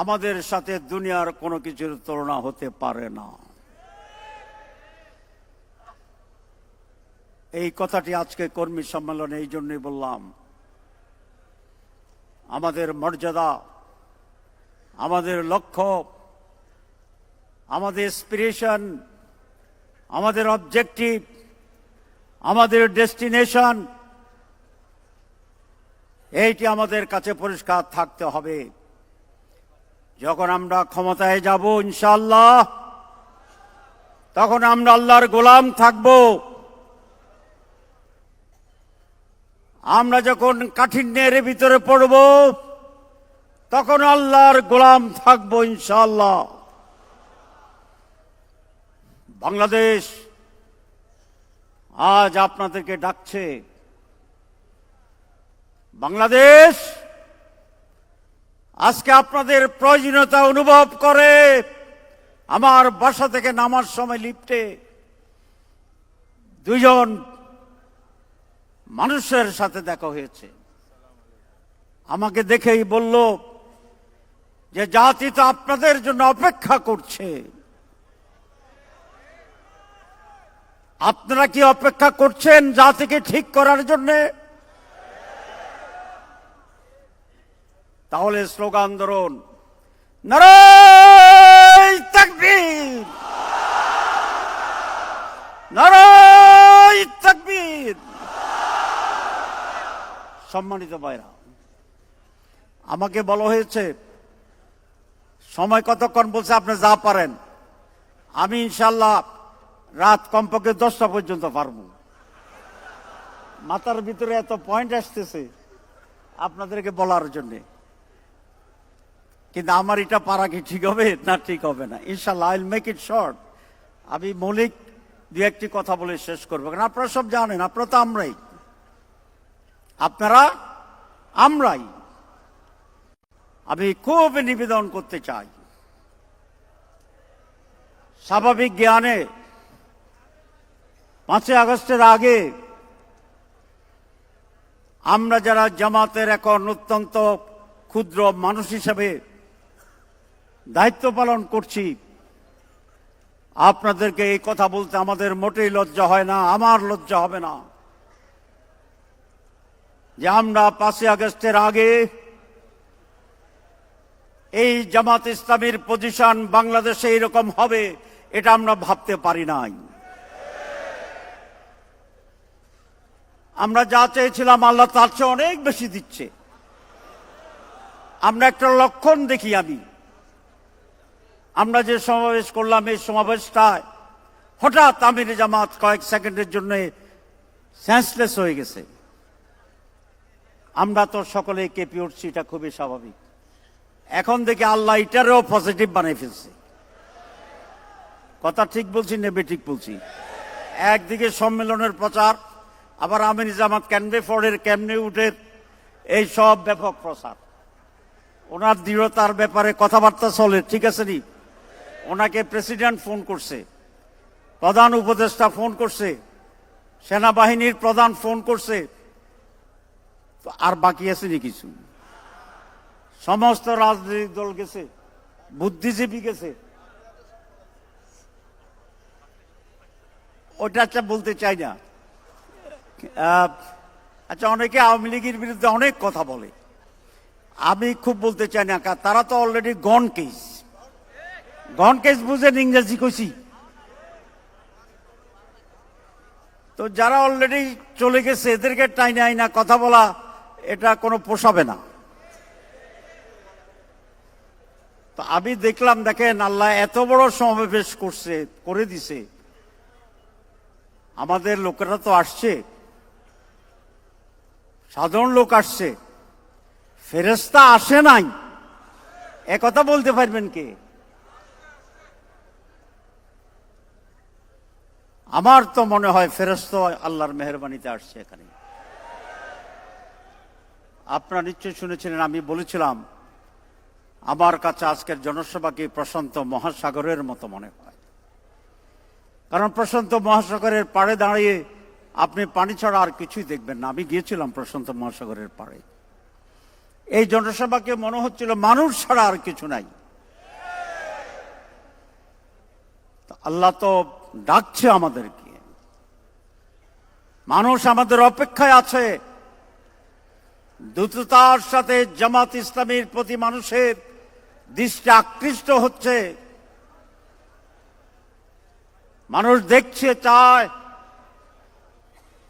আমাদের সাথে দুনিয়ার কোনো কিছুর তুলনা হতে পারে না। এই কথাটি আজকে কর্মী সম্মেলনে এই জন্যই বললাম। আমাদের মর্যাদা, আমাদের লক্ষ্য, আমাদের স্পিরেশন আমাদের অবজেক্টিভ আমাদের ডেস্টিনেশন এইটি আমাদের কাছে পরিষ্কার থাকতে হবে। যখন আমরা ক্ষমতায় যাব ইনশাল্লাহ তখন আমরা আল্লাহর গোলাম থাকব। আমরা যখন কাঠিন্যের ভিতরে পড়ব, তখন আল্লাহর গোলাম থাকব ইনশাল্লাহ বাংলাদেশ আজ আপনাদেরকে ডাকছে, বাংলাদেশ আজকে আপনাদের প্রয়োজনীয়তা অনুভব করে আমার বাসা থেকে নামার সময় লিফটে দুজন মানুষের সাথে দেখা হয়েছে। আমাকে দেখেই বলল যে জাতি তো আপনাদের জন্য অপেক্ষা করছে। আপনারা কি অপেক্ষা করছেন জাতিকে ঠিক করার জন্যে? তাহলে স্লোগান ধরুন নারায় তাকবীর। নারায় তাকবীর। সম্মানিত ভাইরা, আমাকে বলা হয়েছে, সময় কতক্ষণ বলছে আপনি যা পারেন, আমি ইনশাল্লাহ রাত কমপক্ষে দশটা পর্যন্ত পারব। মাথার ভিতরে এত পয়েন্ট আসতেছে আপনাদেরকে বলার জন্যে। কিন্তু আমার এটা পারা কি ঠিক হবে? না, ঠিক হবে না। ইনশাল্লাহ আইল মেক ইট শর্ট আমি মৌলিক দু একটি কথা বলে শেষ করব। কারণ আপনারা সব জানেন, আপনারা তো আমরাই। আপনারা আমরাই। আমি খুব নিবেদন করতে চাই। স্বাভাবিক জ্ঞানে পাঁচই আগস্টের আগে আমরা যারা জামাতের এখন অত্যন্ত ক্ষুদ্র মানুষ হিসেবে দায়িত্ব পালন করছি। আপনাদেরকে এই কথা বলতে আমাদের মোটেই লজ্জা হয় না, আমার লজ্জা হবে না। যে আমরা পাঁচই আগস্টের আগে এই জামাত ইসলামীর পজিশন বাংলাদেশে এরকম হবে, এটা আমরা ভাবতে পারি নাই। আমরা যা চেয়েছিলাম আল্লাহ তার চেয়ে অনেক বেশি দিচ্ছে। আমরা একটা লক্ষণ দেখি আমি। আমরা যে সমাবেশ করলাম এই সমাবেশটায় হঠাৎ আমির জামাত কয়েক সেকেন্ডের জন্য সেন্সলেস হয়ে গেছে। আমরা তো সকলে কেঁপে উঠছি, এটা খুবই স্বাভাবিক। এখন দেখি আল্লাহ এটারও পজিটিভ বানিয়ে ফেলছে। কথা ঠিক বলছি নেবে ঠিক বলছি? একদিকে সম্মেলনের প্রচার, আবার আমির জামাত ক্যানবে ফোর্ডের ক্যামনে উঠে এই সব ব্যাপক প্রচার। ওনার দৃঢ়তার ব্যাপারে কথাবার্তা চলে, ঠিক আছে নি? ওনাকে প্রেসিডেন্ট ফোন করছে, প্রধান উপদেষ্টা ফোন করছে, সেনাবাহিনীর প্রধান ফোন করছে, আর বাকি আছে নি কিছু? সমস্ত রাজনৈতিক দল গেছে, বুদ্ধিজীবী গেছে। ওটা আচ্ছা বলতে চাই না। আচ্ছা অনেকে আওয়ামী লীগের বিরুদ্ধে অনেক কথা বলে। আমি খুব বলতে চাই না তারা তো already gone case gone case বুঝেন ইংরেজি কইছি। তো যারা অলরেডি চলে গেছে, এদেরকে টাইনে আইনা কথা বলা, এটা কোনো পোষাবে না। তো আমি দেখলাম, দেখেন, আল্লাহ এত বড় সমাবেশ করছে, করে দিছে। আমাদের লোকেরা তো আসছে। সাধারণ লোক আসছে। ফেরেস্তা আসে নাই। একথা বলতে পারবেন কে? আমার তো মনে হয় ফেরস্ত আল্লাহর মেহরবানিতে আসছে এখানে। আপনারা নিশ্চয়ই শুনেছিলেন, আমি বলেছিলাম, আমার কাছে আজকের জনসভাকে প্রশান্ত মহাসাগরের মতো মনে হয়? কারণ প্রশান্ত মহাসাগরের পাড়ে দাঁড়িয়ে আপনি পানি ছাড়া আর কিছুই দেখবেন না। আমি গিয়েছিলাম প্রশান্ত মহাসাগরের পাড়ে। এই জনসভাকে মনে হচ্ছিল মানুষ ছাড়া আর কিছু নাই। আল্লাহ তো ডাকছে আমাদেরকে। মানুষ আমাদের অপেক্ষায় আছে। দ্রুততার সাথে জামাত ইসলামীর প্রতি মানুষের দৃষ্টি আকৃষ্ট হচ্ছে। মানুষ দেখছে, চায়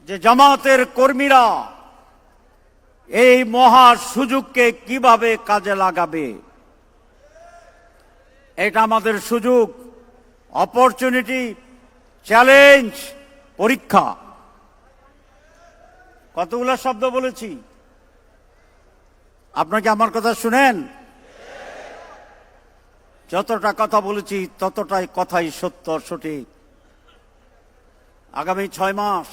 যে জামাতের কর্মীরা এই মহা সুযোগকে কীভাবে কাজে লাগাবে। এটা আমাদের সুযোগ, অপরচুনিটি চ্যালেঞ্জ পরীক্ষা। কতগুলো শব্দ বলেছি? আপনাকে আমার কথা শুনেন? যতটা কথা বলেছি, ততটাই কথাই সত্য সঠিক। আগামী ছয় মাস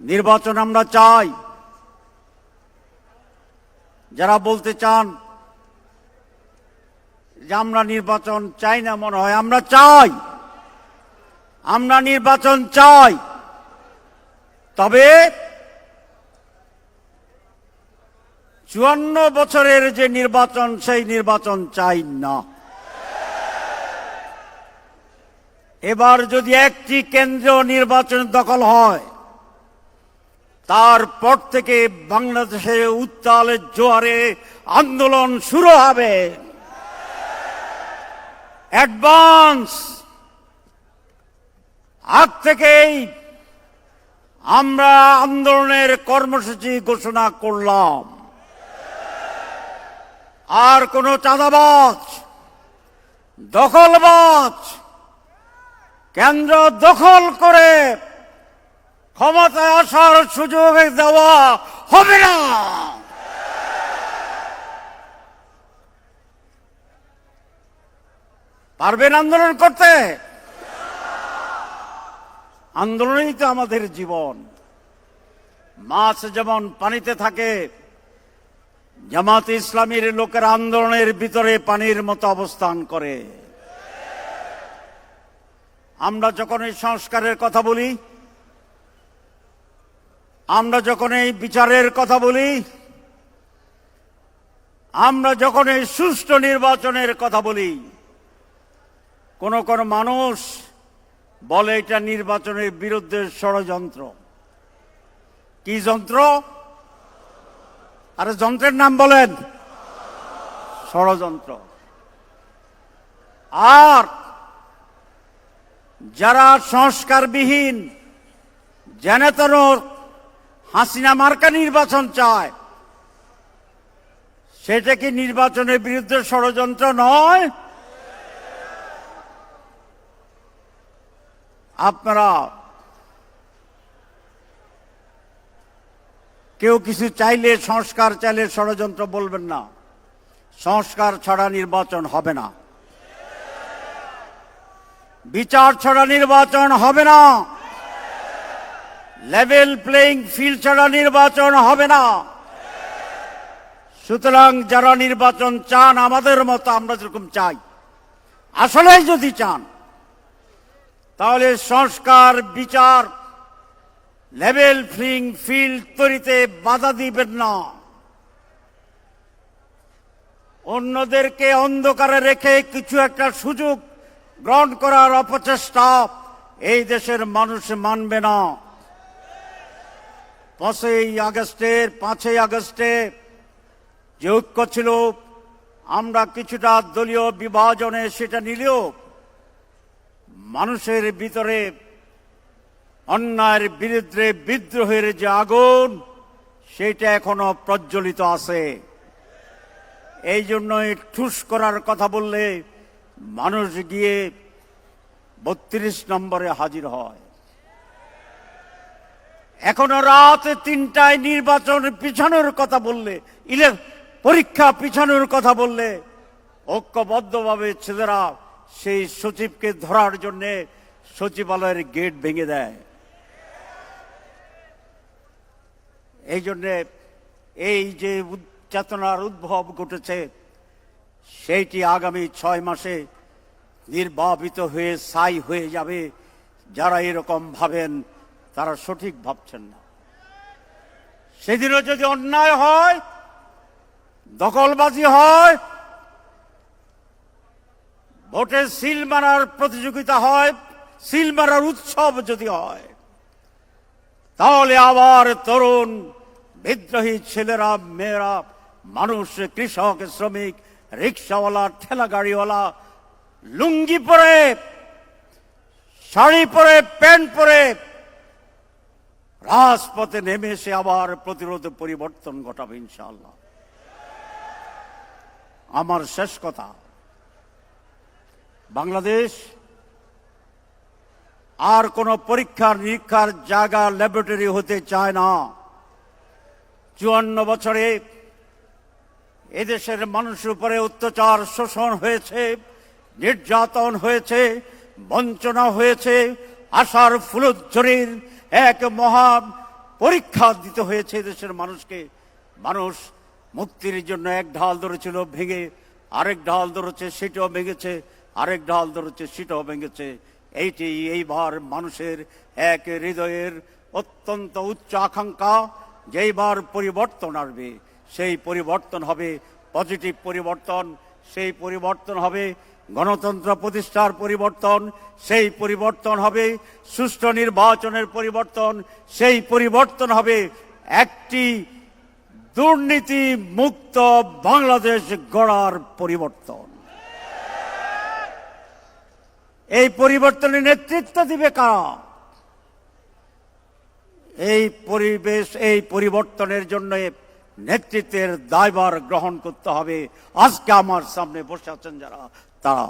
নির্বাচন আমরা চাই। যারা বলতে চান যে আমরা নির্বাচন চাই না মনে হয়, আমরা চাই। আমরা নির্বাচন চাই। তবে চুয়ান্ন বছরের যে নির্বাচন, সেই নির্বাচন চাই না। এবার যদি একটি কেন্দ্র নির্বাচন দখল হয়, তারপর থেকে বাংলাদেশে উত্তালের জোয়ারে আন্দোলন শুরু হবে। অ্যাডভান্স আগ থেকেই আমরা আন্দোলনের কর্মসূচি ঘোষণা করলাম। আর কোন চাঁদাবাজ, দখলবাজ, কেন্দ্র দখল করে ক্ষমতায় আসার সুযোগ দেওয়া হবে না। পারবেন আন্দোলন করতে? আন্দোলনই তো আমাদের জীবন। মাছ যেমন পানিতে থাকে, জামাত ইসলামীর লোকের আন্দোলনের ভিতরে পানির মতো অবস্থান করে। আমরা যখন এই সংস্কারের কথা বলি, আমরা যখন এই বিচারের কথা বলি, আমরা যখন এই সুষ্ঠু নির্বাচনের কথা বলি, কোন কোন মানুষ বলে এটা নির্বাচনের বিরুদ্ধে ষড়যন্ত্র। কি যন্ত্র? আরে যন্ত্রের নাম বলেন। ষড়যন্ত্র। আর যারা সংস্কারবিহীন জেনেতন হাসিনা মার্কা নির্বাচন চায়, সেটা কি নির্বাচনের বিরুদ্ধে ষড়যন্ত্র নয়? আপনারা কেউ কিছু চাইলে, সংস্কার চাইলে ষড়যন্ত্র বলবেন না। সংস্কার ছাড়া নির্বাচন হবে না। বিচার ছাড়া নির্বাচন হবে না। লেভেল প্লেইং ফিল্ড ছাড়া নির্বাচন হবে না। সুতরাং যারা নির্বাচন চান, আমাদের মতো আমরা যেরকম চাই, আসলেই যদি চান তাহলে সংস্কার, বিচার, লেভেল ফ্লিং ফিল্ড তৈরিতে বাধা দিবেন না। অন্যদেরকে অন্ধকারে রেখে কিছু একটা সুযোগ গ্রহণ করার অপচেষ্টা এই দেশের মানুষ মানবে না। পাঁচই আগস্টের, পাঁচই আগস্টে যে ঐক্য ছিল, আমরা কিছুটা দলীয় বিভাজনে সেটা নিলেও মানুষের ভিতরে, অন্যায়ের বিরুদ্ধে বিদ্রোহের যে আগুন সেটা এখনও প্রজ্বলিত আছে। এই জন্যই ঠুস করার কথা বললে মানুষ গিয়ে বত্রিশ নম্বরে হাজির হয়। এখনও রাত তিনটায় নির্বাচন পিছানোর কথা বললে, ইলে, পরীক্ষা পিছানোর কথা বললে, ঐক্যবদ্ধভাবে ছেলেরা সেই সচিবকে ধরার জন্যে সচিবালয়ের গেট ভেঙে দেয়। এই জন্যে এই যে চেতনার উদ্ভব ঘটেছে, সেইটি আগামী ছয় মাসে নির্বাপিত হয়ে সাই হয়ে যাবে। যারা এরকম ভাবেন, তারা সঠিক ভাবছেন না। সেদিনও যদি অন্যায় হয়, দখলবাজি হয় ভোটে সিল মারার প্রতিযোগিতা হয়, সিল মারার উৎসব যদি হয়, তাহলে আবার তরুণ, বিদ্রোহী ছেলেরা, মেয়েরা, মানুষ, কৃষক, শ্রমিক, রিক্সাওয়ালা ঠেলা গাড়িওয়ালা লুঙ্গি পরে, শাড়ি পরে, প্যান্ট পরে, রাজপথে নেমে এসে আবার প্রতিরোধ পরিবর্তন ঘটাবে ইনশাআল্লাহ। আমার শেষ কথা বাংলাদেশ আর কোন পরীক্ষার নিরীক্ষার জায়গা ল্যাবরেটরি হতে চায় না। চুয়ান্ন বছরে এদেশের মানুষের উপরে অত্যাচার শোষণ হয়েছে, নির্যাতন হয়েছে, বঞ্চনা হয়েছে, আশার ফুলোজ্জরির এক মহা পরীক্ষা দিতে হয়েছে দেশের মানুষকে। মানুষ মুক্তির জন্য এক ঢাল ধরেছিল, ভেঙে আরেক ঢাল ধরেছে, সেটাও ভেঙেছে। আরেক ঢাল ধরেছে, সেটাও ভেঙেছে। এইটি এইবার মানুষের এক হৃদয়ের অত্যন্ত উচ্চ আকাঙ্ক্ষা, যেইবার পরিবর্তন আসবে, সেই পরিবর্তন হবে পজিটিভ পরিবর্তন, সেই পরিবর্তন হবে গণতন্ত্র প্রতিষ্ঠার পরিবর্তন, সেই পরিবর্তন হবে সুষ্ঠু নির্বাচনের পরিবর্তন, সেই পরিবর্তন হবে একটি দুর্নীতি মুক্ত বাংলাদেশ গড়ার পরিবর্তন। এই পরিবর্তনের নেতৃত্ব দিবে কারা? এই পরিবেশ, এই পরিবর্তনের জন্য নেতৃত্বের দায়ভার গ্রহণ করতে হবে। আজকে আমার সামনে বসে আছেন যারা, তারা।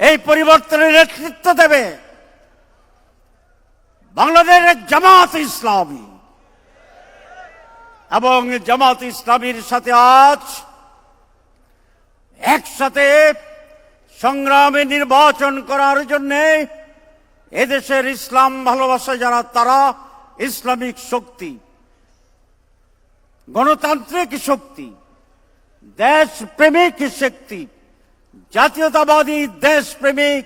এই পরিবর্তনের নেতৃত্ব দেবে বাংলাদেশের জামাত ইসলামী। এবং জামাত ইসলামীর সাথে আজ একসাথে সংগ্রামে নির্বাচন করার জন্য এদেশের ইসলাম ভালোবাসা যারা, তারা ইসলামিক শক্তি, গণতান্ত্রিক শক্তি দেশ প্রেমিক শক্তি, জাতীয়তাবাদী দেশ প্রেমিক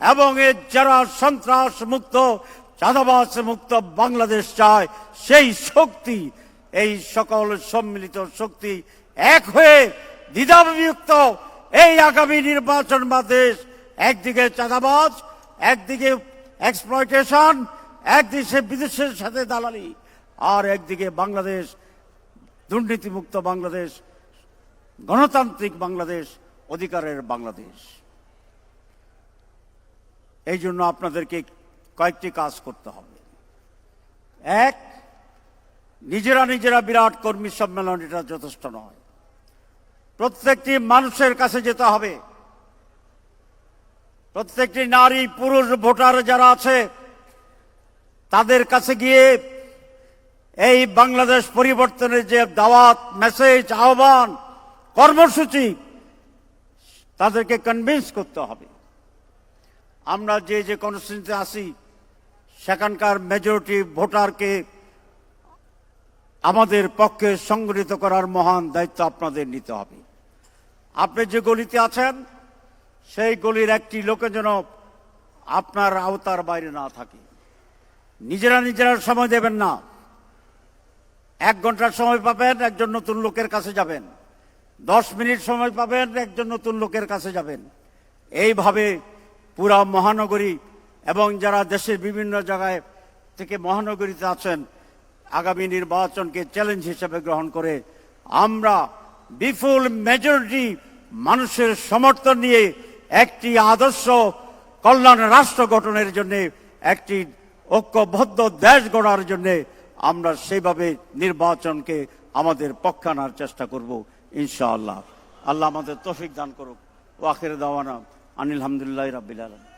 এবং এর যারা সন্ত্রাস মুক্ত চাঁদাবাস মুক্ত বাংলাদেশ চায়, সেই শক্তি, এই সকল সম্মিলিত শক্তি এক হয়ে দ্বিধাবিযুক্ত এই আগামী নির্বাচন বা দেশ একদিকে চাঁদাবাজ, একদিকে এক্সপ্লয়টেশন একদিকে বিদেশের সাথে দালালি, আর একদিকে বাংলাদেশ, দুর্নীতিমুক্ত বাংলাদেশ, গণতান্ত্রিক বাংলাদেশ, অধিকারের বাংলাদেশ। এই জন্য আপনাদেরকে কয়েকটি কাজ করতে হবে। এক, নিজেরা নিজেরা বিরাট কর্মী সম্মেলন, এটা যথেষ্ট নয়। প্রত্যেকটি মানুষের কাছে যেতে হবে। প্রত্যেকটি নারী, পুরুষ, ভোটার যারা আছে, তাদের কাছে গিয়ে এই বাংলাদেশ পরিবর্তনের যে দাওয়াত, মেসেজ, আহ্বান, কর্মসূচি, তাদেরকে কনভিন্স করতে হবে। আমরা যে যে কনস্টিটিউন্সিতে আসি সেখানকার মেজরিটি ভোটারকে আমাদের পক্ষে সংগঠিত করার মহান দায়িত্ব আপনাদের নিতে হবে। আপনি যে গলিতে আছেন, সেই গলির একটি লোকে যেন আপনার আওতার বাইরে না থাকে। নিজেরা নিজেরা সময় দেবেন না। এক ঘণ্টার সময় পাবেন, একজন নতুন লোকের কাছে যাবেন। দশ মিনিট সময় পাবেন, একজন নতুন লোকের কাছে যাবেন। এইভাবে পুরা মহানগরী এবং যারা দেশের বিভিন্ন জায়গায় থেকে মহানগরীতে আছেন, আগামী নির্বাচনকে চ্যালেঞ্জ হিসেবে গ্রহণ করে আমরা বিপুল মেজরিটি মানুষের সমর্থন নিয়ে একটি আদর্শ কল্যাণ রাষ্ট্র গঠনের জন্য, একটি ঐক্যবদ্ধ দেশ গড়ার জন্য আমরা সেইভাবে নির্বাচনকে আমাদের পক্ষে আনার চেষ্টা করব, ইনশাআল্লাহ। আল্লাহ আমাদের তফিক দান করুক। ওয়াখির দাওয়ানা। আনিল হামদুলিল্লাহ রাব্বিল আলামিন।